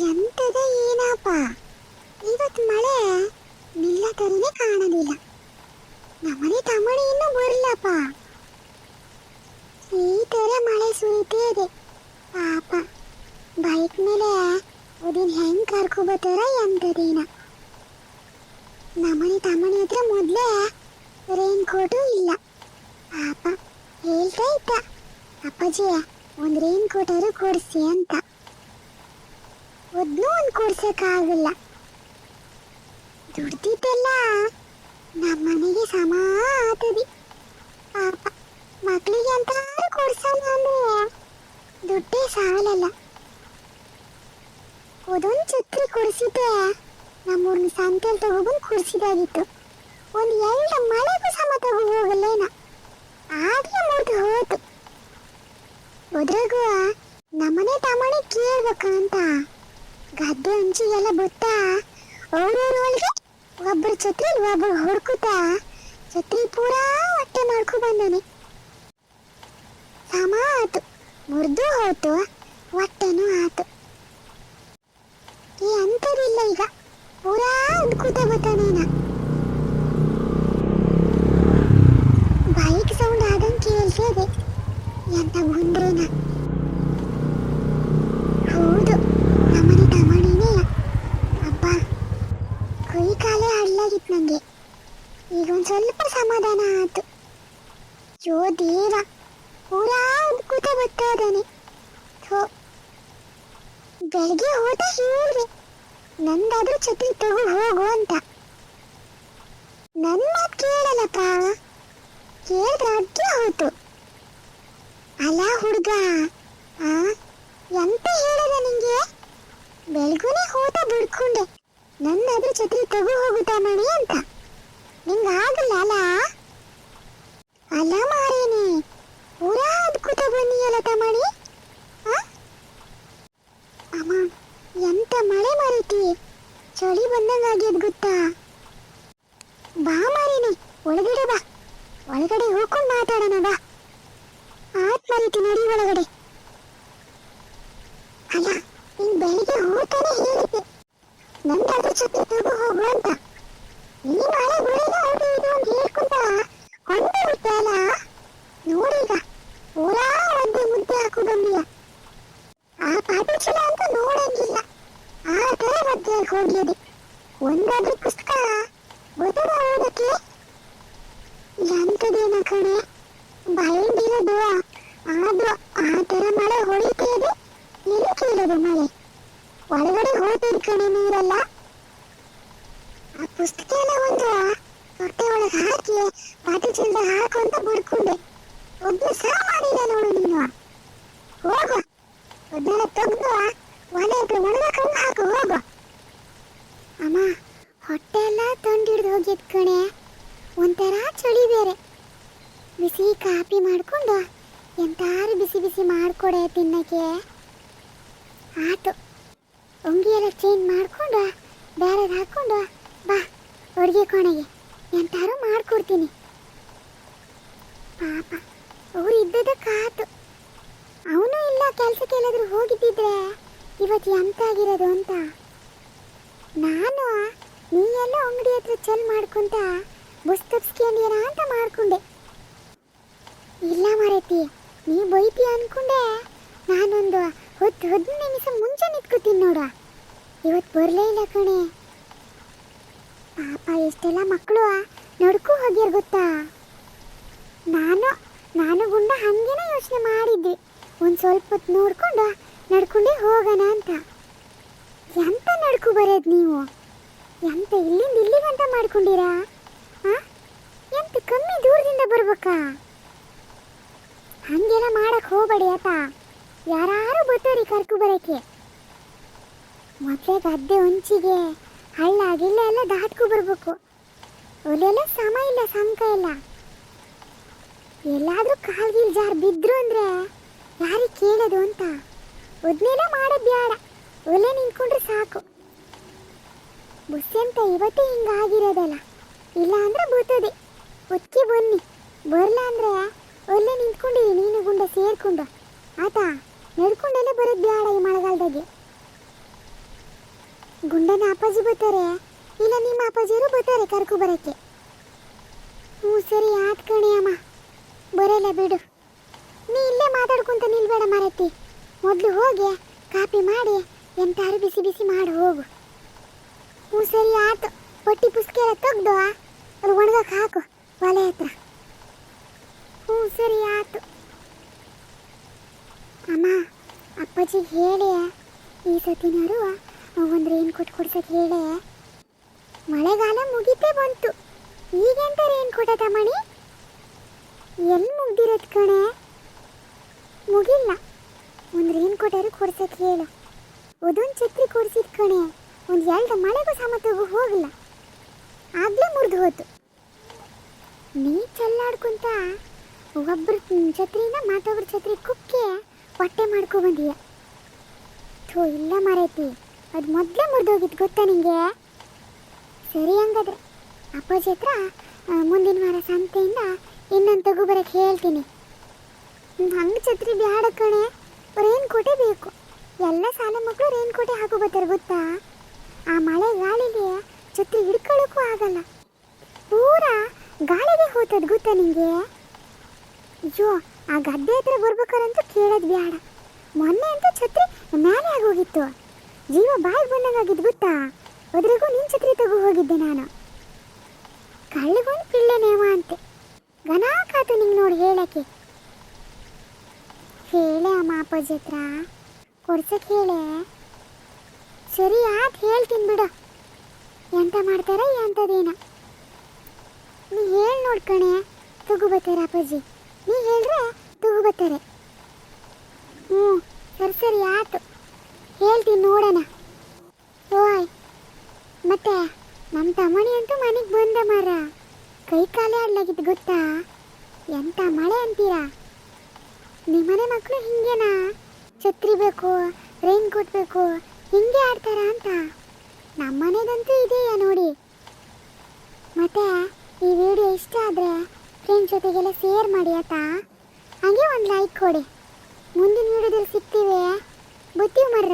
ಎಂತದ ಏನಪ್ಪ? ಇವತ್ತು ಮಳೆ ನಿಲ್ಲತರನೇ ಕಾಣೋದಿಲ್ಲ ನಮ್ಮನೆ ತಮಣಿ ಇನ್ನೂ ಬರಲಪ್ಪ. ಈ ತರ ಮಳೆ ಸುರಿತೇ ಇದೆ. ಪಾಪ, ಬೈಕ್ ಮೇಲೆ ಅದನ್ನ ಹೆಂಗ್ ಕರ್ಕೊಬತ್ತಾರ ಎಂತದೇನ ನಮ್ಮನೆ ತಮ್ಮನೆ ಹತ್ರ ಮೊದ್ಲೇ ರೈನ್ ಕೋಟು ಇಲ್ಲ. ಪಾಪ, ಹೇಳ್ತಾ ಅಪ್ಪಾಜಿ ಒಂದು ರೈನ್ ಕೋಟ್ ಆದ್ರೂ ಕೊಡ್ಸಿ ಅಂತ. ಒದ್ನು ಒಂದ್ ಕೊಡ್ಸಕ್ಕಾಗಲ್ಲ. ದುಡ್ದಿದ್ದೆಲ್ಲ ನಮ್ಮನೆಗೆ ಸಮ ಆತದಿ ಪಾಪ ಮಕ್ಕಳಿಗೆ ಅಂತ ಕೊಡ್ಸಲ್ಲ ಅಂದ್ರೆ ದುಡ್ಡೇ ಸಾಲಲ್ಲ. ಅದೊಂದು ಛತ್ರಿ ಕೊಡಿಸಿದ್ದೆ ನಮ್ಮೂರ್ನ ಸಂತೆಲ್ ತಗೊಬಂದು ಕೊಡಿಸಿದಾಗಿತ್ತು. ಒಂದು ಎರಡು ಮಳೆಗೂ ಸಮ ತಗೋ ಹೋಗಲ್ಲೇನ ಆಗ್ಲೇ ಮುರಿದು ಹೋಯ್ತು ಅದ್ರಾಗೂ ನಮ್ಮನೆ ತಮ್ಮನೆ ಕೇಳ್ಬೇಕಂತ. ಗದ್ದೆ ಎಲ್ಲ ಬುತ್ತ? ಅವ್ರವ್ರ ಒಳಗೆ ಒಬ್ಬರು ಛತ್ರಿ ಒಬ್ಬರು ಹೊಡ್ಕುತ್ತ? ಛತ್ರಿ ಪೂರಾ ಹೊಟ್ಟೆ ಮಾಡ್ಕೊ ಬಂದಾನೆ. ಸಮ ಆತು, ಮುರಿದು ಹೋತು, ಹೊಟ್ಟೆನೂ ಆತು. ಈ ಅಂತದಿಲ್ಲ ಈಗ, ಪೂರಾ ಉದ್ಕೂತ ಬತ್ತಾನೇನ ಬೈಕ್ ಸೌಂಡ್ ಆದಂಗೆ ಕೇಳ್ತಾ ಇದೆ, ಎಂತ ಗುಂಡ್ರೇನ ಹೌದು ನಮ್ಮನೆ ತಮ್ಮನೇನೆ ಅಪ್ಪ ಕೈ ಕಾಲೇ ಹಳ್ಳಾಗಿತ್ತು ನನಗೆ ಈಗ ಒಂದು ಸ್ವಲ್ಪ ಸಮಾಧಾನ ಆಯ್ತು ಯೋ ದೇವ ಪೂರಾ ಉದ್ಕೂತ ಬರ್ತಾ ಇದ್ದಾನೆ ಬೆಳಗ್ಗೆ ಹೋದ ಹೇಳ್ರಿ ನಂದಾದ್ರೂ ಛತ್ರಿ ತಗೋ ಹೋಗು ಅಂತ. ನನ್ನ ಮಾತು ಕೇಳಲ್ಲಪ್ಪ ಕೇಳಿದ್ರೆ ಅಡ್ಗೆ ಹೋಯ್ತು ಅಲ್ಲ ಹುಡುಗ, ಆ, ಎಂತ ಹೇಳಿದೆ ನಿಂಗೆ? ಬೆಳಗುನೆ ಹೋತ ಬಿಡ್ಕೊಂಡೆ, ನನ್ನಾದ್ರೂ ಛತ್ರಿ ತಗೋ ಹೋಗುತ್ತಾ ಮಣಿ ಅಂತ. ನಿಂಗೆ ಆಗಲ್ಲ ಅಲ್ಲ ಮಾರೇನೆ ಪೂರಾ ಅದ್ಕೂತ ಬನ್ನಿಯಲ್ಲ ತಮಣಿ ಆ ಅಮ್ಮ ಎಂತ ಮಳೆ ಮರೀತಿ ಚಳಿ ಬಂದಂಗ ಆಗ್ಯದ ಗೊತ್ತಾ ಬಾ ಮಾರಿನಿ ಒಳಗಡೆ ಬಾ. ಒಳಗಡೆ ಹೋಗ್ಕೊಂಡು ಮಾತಾಡೋಣ ಬಾ. ಆತ್ಮ ರೀತಿ ನಡಿ ಒಳಗಡೆ. ಅಲ್ಲ ನೀನ್ ಬೆಳಿಗ್ಗೆ ಹೋಗ್ತಾನೆ ಹೇಳಿದ್ದೆ. ನಂದಾದ್ರೂ ಛತ್ರಿ ತಗೋ ಹೋಗು ಅಂತ. ನೀನು ಮಳೆ ಬೀಳಿದ ಅದು ಇದು ಅಂತ ಹೇಳ್ಕೊಂತ ಕೊಂಡೆ ಬಿಟ್ಟೆ ಅಲ್ಲ ನೋಡೀಗ ಪೂರಾ ಒದ್ದೆ ಮುದ್ದೆ ಹಾಕು ಬಂದಿಯ ಆ ಪಾಠ ಚಲ ಅಂತ ನೋಡಂಗಿಲ್ಲ. ಆ ತರ ಮಧ್ಯೆ ಹೋಗ್ಯದೆ ಒಂದಾದ್ರೂ ಪುಸ್ತಕ ಗೊತ್ತದ ಓದಕ್ಕೆ ಎಂತದೇನ ಕಣೆ ಬಯಂದಿರೋದು ಆದ್ರೂ ಆ ತರ ಮಳೆ ಹೊಡಿತಾ ಇದೆ ಎಲ್ಲಿ ಕೇಳೋದು ಮಳೆ ಒಳಗಡೆ ಹೋಗ್ತಿದ್ ಕಣೆ ನೀರೆಲ್ಲ ಆ ಪುಸ್ತಕ ಎಲ್ಲ ಒಂದು ಹೊಟ್ಟೆ ಒಳಗೆ ಹಾಕಿ ಪಾಟಿ ಚೀಲದ ಹಾಕು ಅಂತ ಬಡ್ಕೊಂಡೆ ಸಹ ಮಾಡಿದೆ ನೋಡು ನೀನು. ಹೋಗು. ಅದನ್ನೆಲ್ಲ ತೆಗ್ದು ಒಲೆ ಒಣಗ ಕಣ್ಣು ಹಾಕು, ಹೋಗು. ಅಮ್ಮ ಹೊಟ್ಟೆ ಎಲ್ಲ ತೊಂಡಿಡ್ದು ಹೋಗಿದ್ ಕಣೆ. ಒಂಥರ ಚಳಿ ಬೇರೆ. ಬಿಸಿ ಕಾಪಿ ಮಾಡಿಕೊಂಡು ಎಂತಾರು ಬಿಸಿ ಬಿಸಿ ಮಾಡ್ಕೊಡೆ ತಿನ್ನಕ್ಕೆ. ಆತು. ಅಂಗಿ ಎಲ್ಲ ಚೇಂಜ್ ಮಾಡ್ಕೊಂಡು ಅಡುಗೆ ಕೋಣೆಗೆ. ಎಂತಾರು ಮಾಡ್ಕೊಡ್ತೀನಿ. ಪಾಪ, ಅವ್ರು ಕಾತು. ಅವನು ಇಲ್ಲ, ಕೆಲ್ಸಕ್ಕೆ ಎಲ್ಲಾದ್ರೂ ಹೋಗಿದ್ದಿದ್ರೆ ಇವತ್ತು ಎಂತಾಗಿರೋದು ಅಂತ. ನಾನು ನೀ ಎಲ್ಲ ಅಂಗಡಿ ಹತ್ರ ಚೆಲ್ ಮಾಡ್ಕೊಂತ ಬಸ್ ಅಂತ ಮಾಡ್ಕೊಂಡೆ. ಇಲ್ಲ ಮಾರೈತಿ, ನೀ ಬೈತಿ ಅನ್ಕೊಂಡೆ. ನಾನೊಂದು ಹೊತ್ತು ಹದಿನೈದು ನಿಮಿಷ ಮುಂಚೆ ನಿಂತ್ಕೋತೀನಿ ನೋಡ. ಇವತ್ತು ಬರಲೇ ಇಲ್ಲ ಕಣೆ. ಪಾಪ ಎಷ್ಟೆಲ್ಲ ಮಕ್ಕಳು ನಡ್ಕೊ ಹೋಗ್ಯಾರ ಗೊತ್ತಾ? ನಾನು ನಾನು ಗುಂಡ ಹಂಗೇನೆ ಯೋಚನೆ ಮಾಡಿದ್ದೆ. ಒಂದು ಸ್ವಲ್ಪ ಹೊತ್ತು ನೋಡ್ಕೊಂಡು ನಡ್ಕೊಂಡೇ ಹೋಗೋಣ ಅಂತ. ಎಂತ ನಡ್ಕು ಬರೋದು ನೀವು? ಎಂತ ಇಲ್ಲಿಂದ ಇಲ್ಲಿಗಂತ ಮಾಡ್ಕೊಂಡಿರಾ? ಎಂತ ಕಮ್ಮಿ ದೂರದಿಂದ ಬರ್ಬೇಕಾ? ಹಂಗೆಲ್ಲ ಮಾಡಕ್ ಹೋಗಬೇಡಿ ಆತ. ಯಾರು ಬರ್ತಾರೀ ಕರ್ಕು ಬರಕ್ಕೆ. ಮೊದಲೇ ಗದ್ದೆ ಹೊಂಚಿಗೆ. ಹಳ್ಳ ಗಿಳ್ಳ ಎಲ್ಲ ದಾಟ್ಕೊ ಬರ್ಬೇಕು. ಅಲ್ಲೆಲ್ಲ ಸಮ ಇಲ್ಲ, ಸಂಕ ಇಲ್ಲ. ಎಲ್ಲಾದರೂ ಕಾಲ್ಗಿಲ್ ಜಾರ್ ಬಿದ್ರು ಅಂದ್ರೆ ಯಾರಿಗೆ ಕೇಳೋದು ಅಂತ? ಒದ್ನೆಲ್ಲ ಮಾಡೋದು ಬೇಡ ಒಲೆ ನಿಂತ್ಕೊಂಡ್ರೆ ಸಾಕು. ಬುಸ್ ಅಂತ ಇವತ್ತೇ ಹಿಂಗಾಗಿರೋದಲ್ಲ. ಇಲ್ಲ ಅಂದ್ರೆ ಬರ್ತದೆ ಒತ್ತಿಗೆ ಬನ್ನಿ. ಬರಲ್ಲ ಅಂದ್ರೆ ಒಲ್ಲೆ ನಿಂತ್ಕೊಂಡಿರಿ, ನೀನು ಗುಂಡ ಸೇರ್ಕೊಂಡು. ಆತ, ನಡ್ಕೊಂಡೆಲ್ಲ ಬರೋದು ಬೇಡ ಈ ಮಳೆಗಾಲದಾಗೆ. ಗುಂಡನ ಅಪ್ಪಾಜಿ ಬರ್ತಾರೆ. ಇಲ್ಲ, ನಿಮ್ಮ ಅಪ್ಪಾಜಿಯವರು ಬರ್ತಾರೆ ಕರ್ಕೊ ಬರೋಕ್ಕೆ. ಹ್ಞೂ, ಸರಿ ಆತ್ ಕಣಿ ಅಮ್ಮ. ಬರಲ್ಲ, ಬಿಡು. ನೀ ಇಲ್ಲೇ ಮಾತಾಡ್ಕೊಂತ ನಿಲ್ಬೇಡ ಮಾರತಿ. ಮೊದಲು ಹೋಗಿ, ಕಾಪಿ ಮಾಡಿ, ಎಂತಾರು ಬಿಸಿ ಬಿಸಿ ಮಾಡಿ, ಹೋಗು. ಹ್ಞೂ, ಸರಿ ಆತು ಪಟ್ಟಿ ಪುಸ್ತಕ ಎಲ್ಲ ತೆಗ್ದು, ಅದು ಒಣಗಕ್ಕೆ ಹಾಕು, ಒಲೆ ಹತ್ರ. ಹ್ಞೂ, ಸರಿ ಆತು ಅಮ್ಮ, ಅಪ್ಪಾಜಿ ಹೇಳಿ, ಈ ಸತಿನಾರು ಒಂದು ರೇನ್ ಕೊಟ್ಟು ಕೊಡ್ಸಕ್ಕೆ ಹೇಳೆ? ಮಳೆಗಾಲ ಮುಗಿತೇ ಬಂತು. ಈಗೆಂತ ಏನು ಕೋಟ ಮಣಿ ಎಲ್ಲಿ ಮುಗ್ದಿರೋದು ಕಣೆ? ಮುಗಿಲ್ಲ. ಒಂದು ರೇನ್ ಕೋಟಾರು ಕೊಡ್ಸಕ್ಕೆ ಹೇಳು. ಅದೊಂದು ಛತ್ರಿ ಕೊಡ್ಸಿದ್ ಕಣೆ, ಒಂದು ಎರಡು ಮಳೆಗೂ ಸಮತಗೂ ಹೋಗಲ್ಲ ಆಗ್ಲೇ ಮುರಿದು ಹೋತು. ನೀ ಚೆಲ್ಲಾಡ್ಕೊಂತ ಒಬ್ಬರ ಛತ್ರಿನ ಮತ್ತೊಬ್ಬರ ಛತ್ರಿ ಕುಕ್ಕೆ ಹೊಟ್ಟೆ ಮಾಡ್ಕೊ ಬಂದೀಯ. ಥೂ, ಇಲ್ಲ ಮರೈತಿ. ಅದು ಮೊದಲೇ ಮುರಿದೋಗಿದ್ದು ಗೊತ್ತಾ ನಿಮಗೆ ಸರಿ ಹಂಗಾದ್ರೆ, ಅಪ್ಪಾಜಿ ಹತ್ರ ಮುಂದಿನ ವಾರ ಸಂತೆಯಿಂದ ಇನ್ನೊಂದು ತಗೋಬರಕ್ಕೆ ಹೇಳ್ತೀನಿ. ಹಂಗೆ ಛತ್ರಿ ಬ್ಯಾಡ ಕಣೆ. ರೇನ್ ಕೋಟೆ ಬೇಕು. ಎಲ್ಲ ಸಾಲ ಮಕ್ಕಳು ರೇನ್ ಕೋಟೆ ಹಾಕೋ ಬರ್ತಾರೆ, ಗೊತ್ತಾ? ಆ ಮಳೆ ಗಾಳಿಗೆ ಛತ್ರಿ ಹಿಡ್ಕೊಳ್ಳೋಕ್ಕೂ ಆಗಲ್ಲ. ಪೂರಾ ಗಾಳಿಗೆ ಹೋತದ್, ಗೊತ್ತಾ ನಿಮಗೆ ಅಯ್ಯೋ, ಆ ಗದ್ದೆ ಹತ್ರ ಬರ್ಬೇಕಾರಂತೂ ಕೇಳೋದು ಬೇಡ ಮೊನ್ನೆ ಅಂತ ಛತ್ರಿ ಮೇಲೆ ಆಗೋಗಿತ್ತು. ಜೀವ ಬಾಯಿ ಬಂದಂಗಾಗಿದ್ದು ಗೊತ್ತಾ? ಅದ್ರಿಗೂ ನಿನ್ ಛತ್ರಿ ತಗೋ ಹೋಗಿದ್ದೆ ನಾನು. ಕಳ್ಳಗೊಂದು ಪಿಳ್ಳೆ ನೇಮ ಅಂತೆ. ಗನಾಕಾತು ನಿಂಗೆ ನೋಡಿ ಹೇಳಕ್ಕೆ. ಹೇಳೆ ಅಮ್ಮ ಅಪ್ಪಾಜಿ ಹತ್ರ. ಕೊಡ್ಸಕ್ಕೆ ಹೇಳೆ. ಸರಿ ಆತ್ ಹೇಳ್ತೀನಿ ಬಿಡು. ಎಂತ ಮಾಡ್ತಾರ ಎಂಥದೇನ ನೀ ಹೇಳಿ ನೋಡ್ಕಣೆ ತಗೋಬತ್ತಾರೆ ಅಪ್ಪಾಜಿ. ನೀ ಹೇಳ್ರೆ ತಗೋಬತ್ತಾರೆ ಹ್ಞೂ ಸರಿ ಸರಿ, ಆತು. ಹೇಳ್ತೀನಿ ನೋಡೋಣ. ಓಯ್, ಮತ್ತೆ ನಮ್ಮ ತಮ್ಮಣಿ ಅಂತೂ ಮನೆಗೆ ಬಂದ ಮಾರ. ಕೈ ಕಾಲೇ ಆಡ್ಲಾಗಿತ್ತು ಗೊತ್ತಾ? ಎಂತ ಮಳೆ ಅಂತೀರಾ? ನಿಮ್ಮನೆ ಮಕ್ಕಳು ಹಿಂಗೇನಾ? ಛತ್ರಿ ಬೇಕು ರೈನ್ ಕೋಟ್ ಬೇಕು, ಹಿಂಗೆ ಆಡ್ತಾರ ಅಂತ? ನಮ್ಮನೆದಂತೂ ಇದೆಯಾ ನೋಡಿ? ಮತ್ತೆ ಈ ವಿಡಿಯೋ ಇಷ್ಟ ಆದರೆ ಫ್ರೆಂಡ್ಸ್ ಜೊತೆಗೆಲ್ಲ ಶೇರ್ ಮಾಡಿ ಆಯ್ತಾ? ಹಾಗೆ ಒಂದು ಲೈಕ್ ಕೊಡಿ. ಮುಂದಿನ ವಿಡಿಯೋದಲ್ಲಿ ಸಿಗ್ತೀವಿ. ಬತ್ತೀವಿ ಮರ್ರ